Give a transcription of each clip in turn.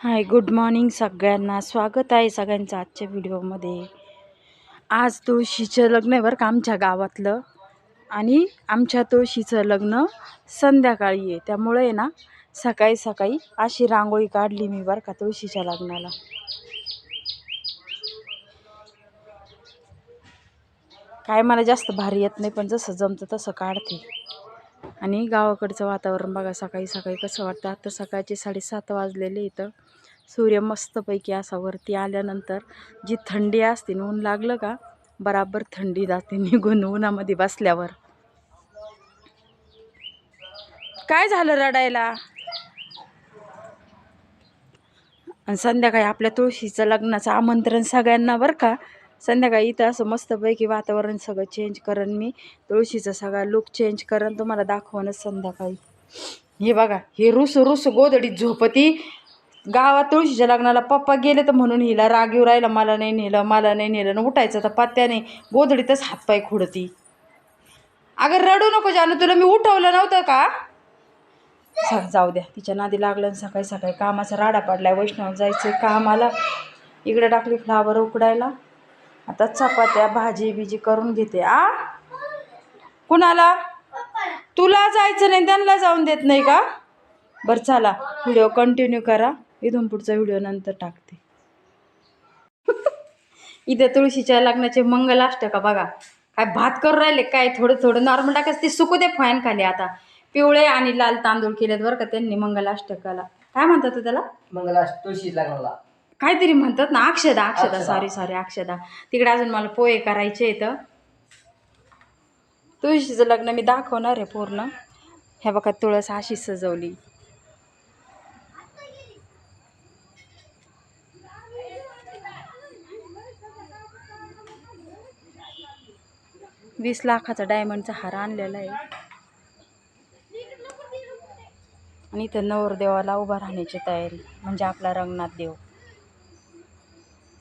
Hi good morning सगळ्यांना. स्वागत आहे सगळ्यांचं आजच्या व्हिडिओमध्ये. आज तुळशीचं लग्न आहे बरं का आमच्या गावातलं. आणि आमच्या तुळशीचं लग्न संध्याकाळी आहे. त्यामुळे आहे ना सकाळी सकाळी अशी रांगोळी काढली मी बरं का तुळशीच्या लग्नाला. काय मला जास्त भारी येत नाही पण जसं जमतं तसं काढते. आणि गावाकडचं वातावरण बघा सकाळी सकाळी कसं वाटतं? आता सकाळचे साडेसात वाजलेले इथं. सूर्य मस्तपैकी असा वरती आल्यानंतर जी थंडी असते ऊन लागलं का बराबर थंडी जाते निघून उन्हामध्ये बसल्यावर. काय झालं रडायला? आणि संध्याकाळी आपल्या तुळशीचं लग्नाचं आमंत्रण सगळ्यांना बरं का? संध्याकाळी इथं असं मस्तपैकी वातावरण सगळं चेंज करण मी तुळशीचं सगळा लुक चेंज करण तुम्हाला दाखवणच संध्याकाळी. हे बघा हे रुस रुस गोदडीत झोपती गावात तुळशीच्या लग्नाला पप्पा गेले तर म्हणून हिला राग येऊ राहिला मला नाही नेलं मला नाही नेलं. न उठायचं तर पत्त्याने गोधडीतच हातपाय खुडती. अगं रडू नको जानू तुला मी उठवलं नव्हतं का? जाऊ द्या. तिच्या नादी लागलं आणि सकाळी सकाळी कामाचा राडा पडलाय. वैष्णव जायचं कामाला. इकडे टाकली फ्लावर उकडायला. आता चपात्या भाजी बिजी करून घेते आ? कुणाला? तुला जायचं नाही त्यांना जाऊन देत नाही का? बरं चला. व्हिडिओ कंटिन्यू करा. इथून पुढचा व्हिडिओ नंतर टाकते. इथे तुळशीच्या लग्नाचे मंगलाष्टका बघा? काय भात करून राहिले काय थोडं थोडं नॉर्मल टाकायचं ते सुकू दे फॅन खाली आता. पिवळे आणि लाल तांदूळ केलेत बरं का त्यांनी मंगलाष्टकाला. काय म्हणतात त्याला? मंगला तुळशी लागला काहीतरी म्हणतात ना अक्षदा अक्षदा. सॉरी सॉरी अक्षदा. तिकडे अजून मला पोहे करायचे इथं तुळशीचं लग्न मी दाखवणार आहे पूर्ण. हे बघा तुळस अशी सजवली. वीस लाखाचा डायमंडचा हार आणलेला आहे. आणि इथं नवरदेवाला उभा राहण्याची तयारी म्हणजे आपला रंगनाथ देव.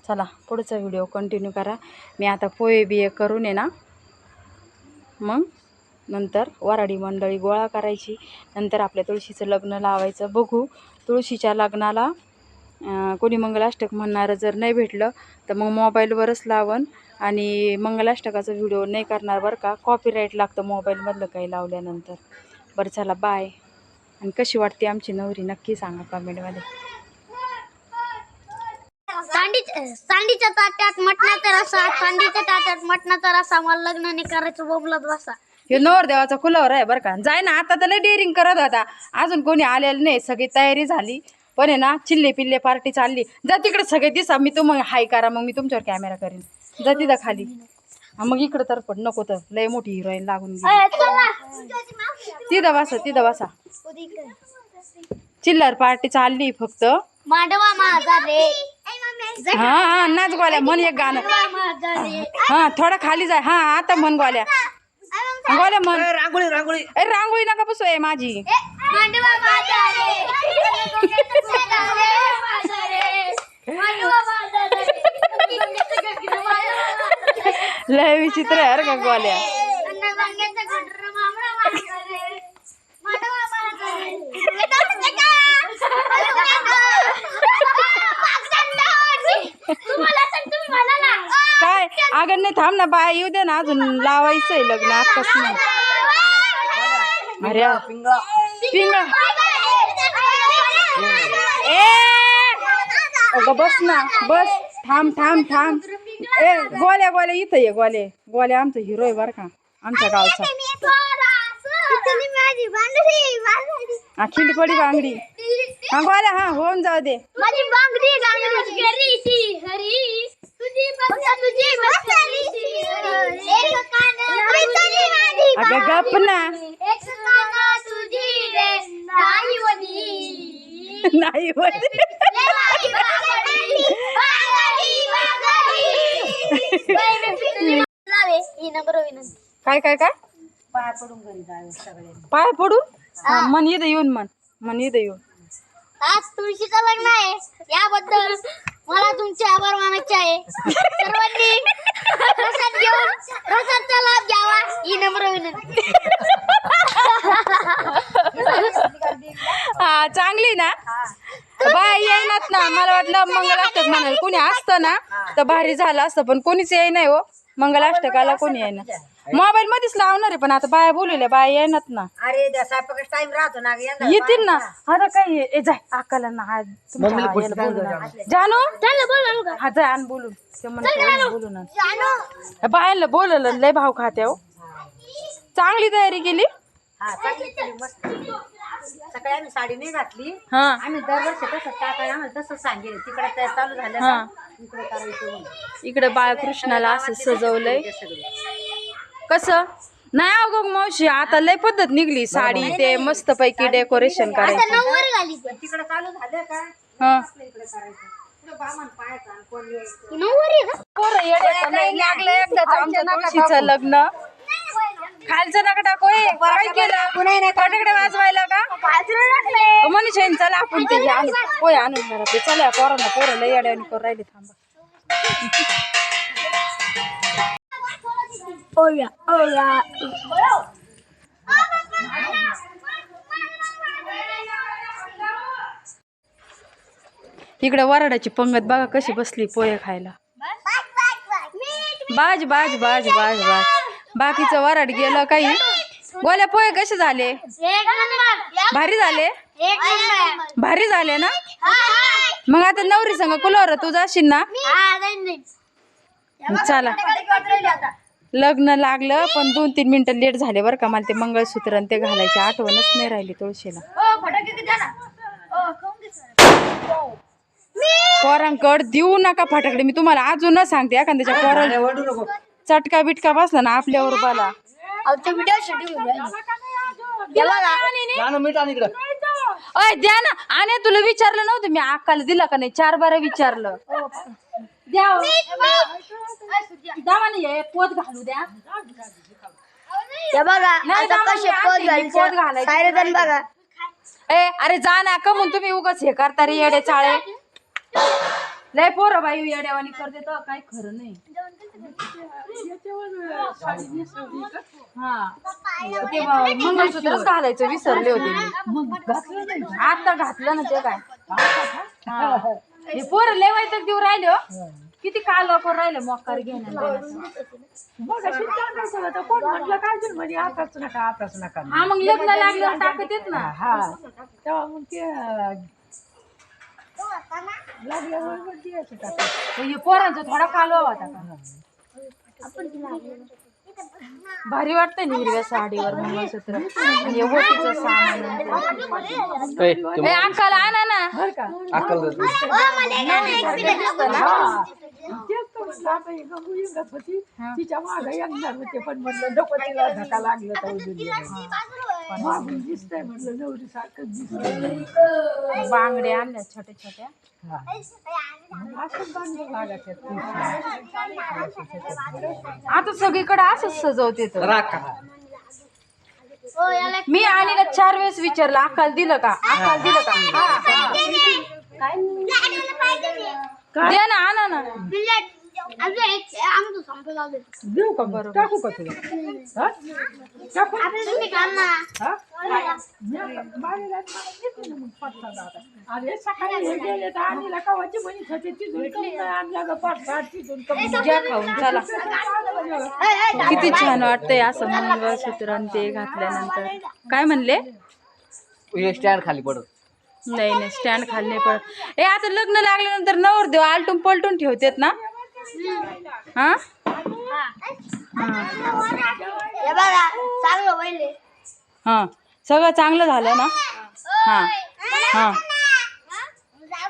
चला पुढचा व्हिडिओ कंटिन्यू करा. मी आता पोहे बिये करून आहे ना मग नंतर वराडी मंडळी गोळा करायची. नंतर आपल्या तुळशीचं लग्न लावायचं. बघू तुळशीच्या लग्नाला कोणी मंगलाष्टक म्हणणारं जर नाही भेटलं तर मग मोबाईलवरच लावन. आणि मंगलाष्टकाचा व्हिडिओ नाही करणार बरं का? कॉपीराईट लागतं मोबाईलमधलं काही लावल्यानंतर. बरं चला बाय आणि कशी वाटते आमची नवरी? नक्की सांगा कमेंटमध्ये सांडी सांडीच्या ताट्यात मटणाचा रसा सांडीच्या ताट्यात मटणाचा रसा मला लग्न नाही करायचं बोबलत बसा. हे नवरदेवाचा खुलावर आहे बरं का? जाय ना आता तर लय डेअरिंग करत होता. अजून कोणी आलेलं नाही सगळी तयारी झाली. पण आहे ना चिल्ले पिल्ले पार्टी चालली. जा तिकडे सगळे दिसा मी तुम्ही हाय करा मग मी तुमच्यावर कॅमेरा करीन. जा तिथं खाली. हा, मग इकडं तर पण नको तर. लय मोठी हिरोईन लागून गेली. तिथं बसा तिथं बसा. चिल्लर पार्टी चालली फक्त. मांडवा माझा रे हा हा नाच गोल्या म्हण एक गाणं. माझा रे हा थोडा खाली जाय हा आता म्हण गोल्या. गोल्या म्हण. रांगोळी रांगोळी. ए रांगोळी नका बसू आहे माझी. मांडवा माझा रे माझा रे मांडवा माझा रे लय विचित्र आहे अरे का गोल्या काय? अगं नाही थांब ना बाय येऊ दे ना अजून लावायचंय लग्न आताच नाही. अरे पिंगळा. पिंगळा. ए! अगं बस ना बस. थांब थांब थांब. ए गोल्या गोल्या इथं ये गोले गोल्या आमचा हिरो आहे बरं का. आमच्या गावचा. हा खिंडपडी बांगडी. हा गोल्या हा होऊन जाऊ दे. माझी बांगडी गांगडी घरीची हरी तुझी बसा तुझी बसालीची एक कान अगं गप ना. एक कान तुझी रे नाही वनी नाही होत बांगडी बांगडी काय काय काय? पाय पडून? मन इथं येऊन मन मन इथं येऊन. आज तुळशीचं लग्न आहे. याबद्दल मला तुमचे आभार मानायचे आहे. सर्वांनी प्रसाद घेऊन प्रसादचा लाभ घ्यावा. ही नम्र विनंती. हा चांगली ना? बाय येईनात ना. मला वाटलं मंगलाष्टक म्हणाल कोणी असतं ना? तर भारी झालं असतं पण कोणीच येई नाही हो. मंगलाष्टकाला कोणी येईना. मोबाईल मध्येच लावणार आहे पण आता बाया बोलवल्या बाया येईनात ना. अरे टाइम राहतो ना येतील ना. आता. काय आहे? ए जाय अक्काला ना हा तुमच्या आईला. जानू? चल बोल ना हा जाय आण बोलून. ते म्हणते आण. जानू. या बायांना बोलवलं लय भाव खाते हो. चांगली तयारी केली. हा चांगली केली मस्त. सकाळी आम्ही साडी नाही घातली. हा. आम्ही दरवर्षी तसं टाकाय आम्हाला तसं सांगेल. तिकडे ते चालू झालं हा. का इकडे करायचं म्हणून. इकडे बाळकृष्णाला असं सजवलंय. ते सगळं. कसं? नाही अगं मावशी आता लय पद्धत निघली. साडी ते मस्त पैकी डेकोरेशन करायचं. नऊवारी घाली ते तिकडे चालू झालं का? हा. इकडे करायचं. पुढं बामण पाहायचं आणि कोण यायचं? नऊवारी आहे का? पोरं येड्याचं नाही लागलं एकदाच आमच्या तुळशीचं लग्न. खालचं नका टाकू ए. काय केलं? फटाकडे वाजवायला का? मनीषा चला आपण ते आणू होय आणून जरा ते चला पोरांना पोरं लय येड्याने करून राहिले थांबा. ओया ओया. इकडे वराडाची पंगत बघा कशी बसली पोहे खायला. बाज बाज बाज बाज बाज बाकीचं वराड गेलं काही? गोल्या पोहे कसे झाले? भारी झाले? भारी झाले ना? मग आता नवरी संग कुलावर तू जाशील ना? चला. लग्न लागलं पण दोन तीन मिनिटं लेट झाले बरं का मला ते मंगळसूत्र आणि ते घालायची आठवणच नाही राहिली तुळशीला. पोरांकड देऊ नका फटाकडे मी तुम्हाला अजूनच सांगते एखाद्याच्या पोरा चटका बिटका बसला ना आपल्यावर बाला आमच्या व्हिडिओ शूटिंग जाणं मीठ आणि इकडं. अय द्या ना. आणि तुला विचारलं नव्हतं मी अक्काला दिला का नाही? चार बारा विचारलं. द्या हो. हे पोत घालू द्या. हे बघा नाही, आता जाऊ कसे दे, पोत पोत घालायचे. घालायचे. सायरदन बघा. ए अरे जा ना का म्हणून तुम्ही उगाच हे करता रे येडे चाळे. लय पोरं बाई येड्यावानी करते तर काय खरं नाही. हा ते ब- मंगळसूत्रच घालायचं विसरले होते मी. आता घातलं ना ते काय? हा. हे पोरं लय वैतक देऊ राहिले हो. किती काल वापर राहिले मोकार घेण्यात आताच नका आताच नका हा मग लग्न लागल्यावर टाकत येत ना. हा. तेव्हा मग ते लागल्यावर मग द्यायचं टाकून. हे पोरांचा थोडा कालवा होता का? भारी वाटतंय ना हिरव्या साडीवर मंगळसूत्र आणि ओटीचं सामान. ते. आणा ना. अक्कल तेच तर म्हटलं आता ही गंगू इंगत होती. तिच्या मागं येणार होते पण म्हटलं नको तिला धक्का लागलं तर उजून गेलं. मागून दिसतंय म्हटलं नवरी सारखं दिसतंय. बांगड्या आणल्या छोट्या छोट्या. आता सगळीकडे असंच सजवते तर राख. मी आणीला चार वेळेस विचारलं अक्काला दिलं का? अक्काला दिलं का? हा. द्या ना आणा ना अजून एक आमचं संपलं अजून. देऊ का बरं टाकू का तुला? हा? टाकू? आता तुम्ही घाल ना हा? मी आता बाळीला मला देते ना मग पटकन आता. अरे सकाळी हे गेले तर आणीला कवाची म्हणत होते तिथून कमी नाही आणला ग पाठसाठ तिथून कमी घ्या खाऊन चला. किती छान वाटतंय असं मंगळसूत्र आणि ते घातल्यानंतर. काय म्हणले? हे स्टँड खाली पडत नाही नाही स्टँड खाली नाही पडत. ए आता लग्न लागल्यानंतर नवरदेव आलटून पलटून ठेवतेत ना? हा? हे हा. सगळं चांगलं झालं ना? हा. हा.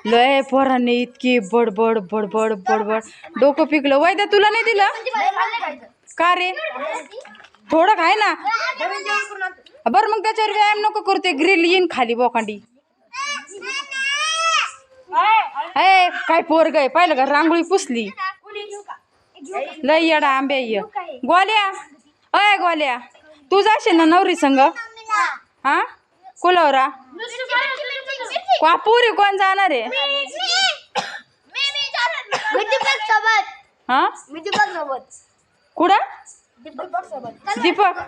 लय पोरांनी इतकी बडबड बडबड बडबड. डोकं पिकलं वैद्य तुला नाही दिलं? का रे? थोडं खाय ना. बरं मग त्याच्यावर व्यायाम नको करू. ते ग्रिल येईन खाली बोकांडी. काय पोरग आहे? पाहिलं का? रांगोळी पुसली. लय येडा आंबे ये. गोल्या. अय गोल्या. तू जाशील ना नवरी संग? हा? कुलवरा? कापुरी कोण जाणार आहे? मी दीपक सोबत हा? मी दीपक सोबत कुठं? दीपक सोबत दीपक.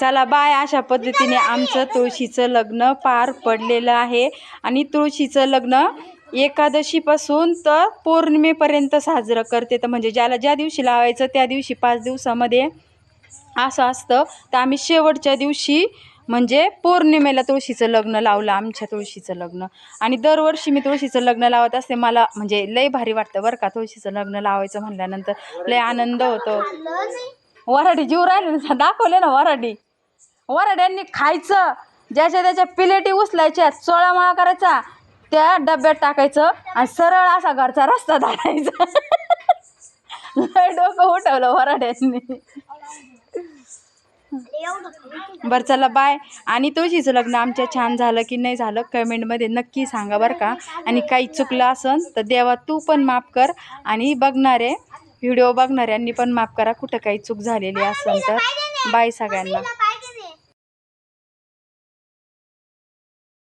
चला बाय अशा पद्धतीने आमचं तुळशीचं लग्न पार पडलेलं आहे. आणि तुळशीचं लग्न एकादशीपासून तर पौर्णिमेपर्यंत साजरं करते. तर म्हणजे ज्याला ज्या दिवशी लावायचं त्या दिवशी पाच दिवसामध्ये असं असतं. तर आम्ही शेवटच्या दिवशी म्हणजे पौर्णिमेला तुळशीचं लग्न लावलं आमच्या तुळशीचं लग्न. आणि दरवर्षी मी तुळशीचं लग्न लावत असते. मला म्हणजे लय भारी वाटतं बरं का तुळशीचं लग्न लावायचं म्हणल्यानंतर. लय आनंद होतो. वराडी जीव राहिले ना दाखवले ना वराडी वराड्यांनी खायचं. ज्याच्या त्याच्या पिलेटी उचलायच्या चोळामाळा करायचा. त्या डब्यात टाकायचं आणि सरळ असा घरचा रस्ता धाडायचा लय डोकं उठवलं वराड्यांनी. बरं चला बाय आणि तुळशीचं लग्न आमच्या छान झालं की नाही झालं कमेंटमध्ये नक्की सांगा बरं का. आणि काही चुकलं असन तर देवा तू पण माफ कर. आणि बघणारे व्हिडिओ बघणाऱ्यांनी पण माफ करा कुठं काही चूक झालेली असेल तर. बाय सगळ्यांना.